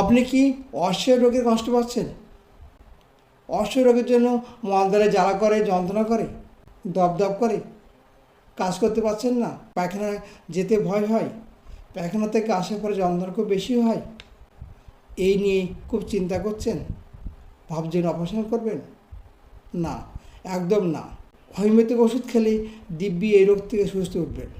আপনি কি অশ্বয় রোগের কষ্ট পাচ্ছেন? অশ্বয় রোগের জন্য মলদ্বারে জ্বালা করে, যন্ত্রণা করে, দপদপ করে, কাজ করতে পারছেন না পায়খানা যেতে ভয় হয়, পায়খানা থেকে আসার পরে যন্ত্রণা খুব বেশি হয়, এই নিয়ে খুব চিন্তা করছেন, ভাবছেন অপারেশন করবেন? না, একদম না। হোমিওপ্যাথিক ওষুধ খেলে দিব্যি এই রোগ থেকে সুস্থ উঠবেন।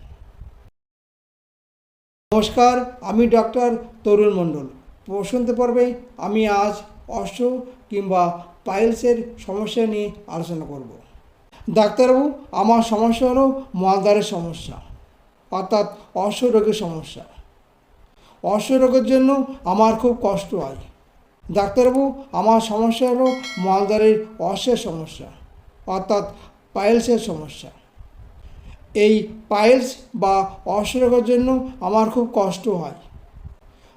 নমস্কার, আমি ডক্টর তরুণ মণ্ডল। প্রশ্নতে পর্বে আমি আজ অশ্ব কিংবা পাইলসের সমস্যা নিয়ে আলোচনা করব। ডাক্তারবাবু, আমার সমস্যা হলো মালদারের সমস্যা, অর্থাৎ অশ্ব রোগের সমস্যা। অশ্ব রোগের জন্য আমার খুব কষ্ট হয়। ডাক্তারবাবু, আমার সমস্যা হলো মালদারের অশ্বের সমস্যা, অর্থাৎ পাইলসের সমস্যা। এই পাইলস বা অশ্বরোগের জন্য আমার খুব কষ্ট হয়।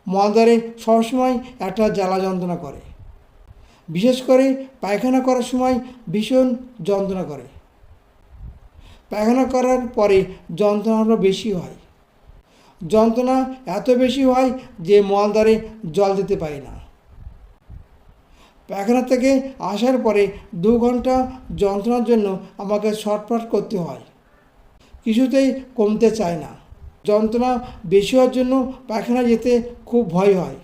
মলদ্বারে সবসময় একটা জ্বালা যন্ত্রণা করে। বিশেষ করে পায়খানা করার সময় ভীষণ যন্ত্রণা করে। পায়খানা করার পরে যন্ত্রণাটা বেশি হয়। যন্ত্রণা এত বেশি হয় যে মলদ্বারে জল দিতে পারি না। পায়খানা থেকে আসার পরে দু ঘণ্টা যন্ত্রণার জন্য আমাকে ছটফট করতে হয়। কিছুতেই কমতে চায় না। যন্ত্রণা বেশি হওয়ার জন্য পায়খানা যেতে খুব ভয় হয়।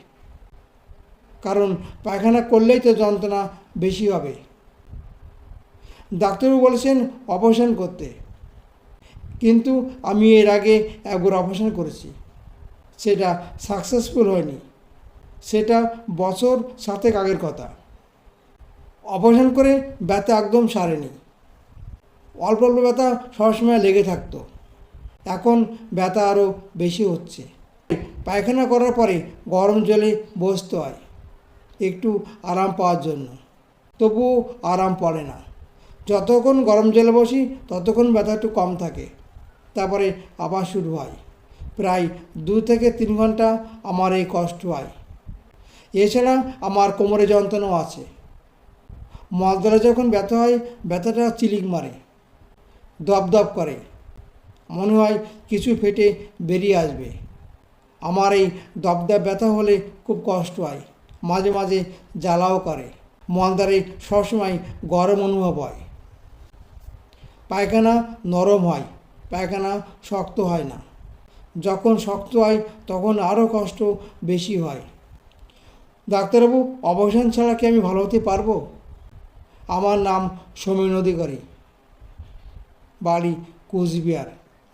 কারণ পায়খানা করলেই তো যন্ত্রণা বেশি হবে। ডাক্তারবাবু বলেছেন অপারেশন করতে। কিন্তু আমি এর আগে একবার অপারেশন করেছি। সেটা সাকসেসফুল হয়নি। সেটা বছর সাতেক আগের কথা। অপারেশন করে ব্যথা একদম সারেনি। অল্প অল্প ব্যথা সবসময় লেগে থাকতো। এখন ব্যথা আরও বেশি হচ্ছে। পায়খানা করার পরে গরম জলে বসতে হয়, একটু আরাম পাওয়ার জন্য। তবুও আরাম পড়ে না। যতক্ষণ গরম জলে বসি, ততক্ষণ ব্যথা একটু কম থাকে। তারপরে আবার শুরু হয়। প্রায় দু থেকে তিন ঘণ্টা আমার এই কষ্ট হয়। এছাড়া আমার কোমরে যন্ত্রণাও আছে। মলদ্বারে যখন ব্যথা হয়, ব্যথাটা চিলিক মারে, দপদপ করে। মনে হয় কিছু ফেটে বেরিয়ে আসবে। আমার এই দপদপ ব্যথা হলে খুব কষ্ট হয়, মাঝে মাঝে জ্বালাও করে। মলদ্বারে সবসময় গরম অনুভব হয়। পায়খানা নরম হয়, পায়খানা শক্ত হয় না। যখন শক্ত হয়, তখন আরও কষ্ট বেশি হয়। ডাক্তারবাবু অবসান ছাড়া কি আমি ভালো হতে পারব? আমার নাম সমীন অধিকারী বাড়ি কুচবিহার।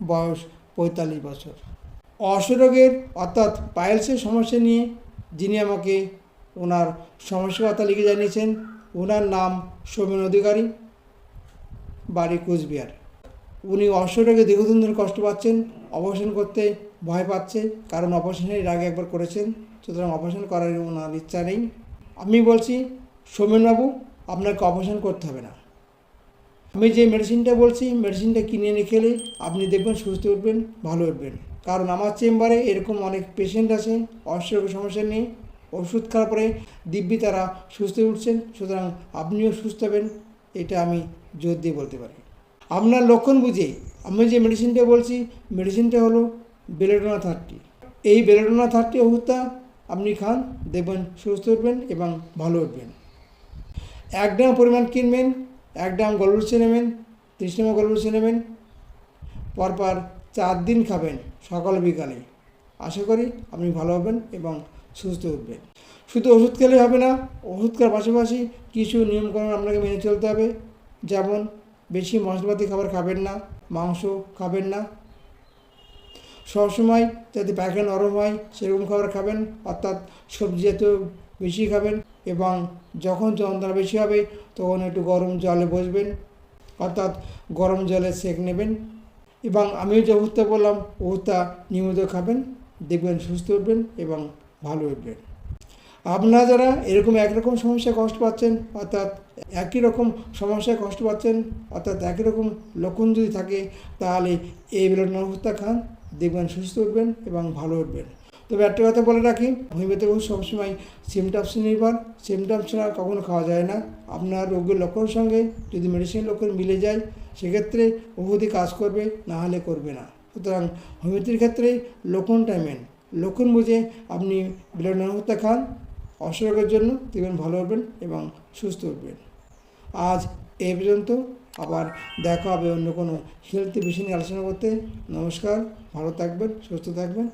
বয়স পঁয়তাল্লিশ বছর। অশ্বরোগের অর্থাৎ পাইলসের সমস্যা নিয়ে যিনি আমাকে ওনার সমস্যার কথা লিখে জানিয়েছেন, ওনার নাম সমীন অধিকারী, বাড়ি কুচবিহার। উনি অশ্বরোগে দীর্ঘদিন ধরে কষ্ট পাচ্ছেন, অপারেশন করতে ভয় পাচ্ছে, কারণ অপারেশনের আগে একবার করেছেন, সুতরাং অপারেশন করার ওনার ইচ্ছা নেই। আমি বলছি সৌমেনবাবু আপনাকে অপারেশন করতে হবে না। আমি যে মেডিসিনটা বলছি মেডিসিনটা কিনে এনে খেলে আপনি দেখবেন সুস্থ উঠবেন, ভালো উঠবেন। কারণ আমার চেম্বারে এরকম অনেক পেশেন্ট আছে অশ্বরোগের সমস্যা নেই ওষুধ খাওয়ার পরে দিব্যি তারা সুস্থ উঠছেন, সুতরাং আপনিও সুস্থ হবেন, এটা আমি জোর দিয়ে বলতে পারি। আপনার লক্ষণ বুঝে, আমি যে মেডিসিনটা বলছি মেডিসিনটা হলো বেলেডোনা থার্টি এই বেলেডোনা থার্টি ওষুধটা আপনি খান, দেখবেন সুস্থ উঠবেন এবং ভালো উঠবেন। এক গ্রাম পরিমাণ কিনবেন এক গ্রাম গলরুচে নেবেন, ত্রিশ টাকা গলরুচে নেবেন, পরপর চার দিন খাবেন, সকাল বিকালে। আশা করি আপনি ভালো হবেন এবং সুস্থ উঠবেন। শুধু ওষুধ খেলে হবে না, ওষুধ খাওয়ার পাশাপাশি কিছু নিয়মকানুন আপনাকে মেনে চলতে হবে। যেমন, বেশি মশলাপাতি খাবার খাবেন না, মাংস খাবেন না। সবসময় যাতে পায়খানা নরম হয়, সেরকম খাবার খাবেন, অর্থাৎ সবজি জাতীয় বেশি খাবেন। এবং যখন যন্ত্রণা বেশি হবে, তখন একটু গরম জলে বসবেন, অর্থাৎ গরম জলে সেক নেবেন। এবং আমি যে ওষুধটা বললাম ওষুধটা নিয়মিত খাবেন, দেখবেন সুস্থ উঠবেন এবং ভালো উঠবেন। আপনারা যারা এরকম একরকম সমস্যায় কষ্ট পাচ্ছেন, অর্থাৎ একই রকম সমস্যায় কষ্ট পাচ্ছেন, অর্থাৎ একই রকম লক্ষণ যদি থাকে, তাহলে এই বেলন ওষুধটা খান, দেখবেন সুস্থ উঠবেন এবং ভালো উঠবেন। তবে একটা কথা বলে রাখি হোমিওপ্যাথি ওষুধ সবসময় সিমটামস নির্ভর সিমটামস ছাড়া কখনো খাওয়া যায় না। আপনার রোগের লক্ষণের সঙ্গে যদি মেডিসিন লক্ষণ মিলে যায়, সেক্ষেত্রে ওষুধই কাজ করবে, না হলে করবে না। সুতরাং হোমিওপ্যাথির ক্ষেত্রে লক্ষণটা মেন লক্ষণ বুঝে আপনি ব্লাড ওষুধটা খান অসুরোগের জন্য দেখবেন ভালো উঠবেন এবং সুস্থ উঠবেন আজ এই পর্যন্ত। আবার দেখা হবে অন্য কোনো হেলথ বিষয় নিয়ে আলোচনা করতে। নমস্কার, ভালো থাকবেন, সুস্থ থাকবেন।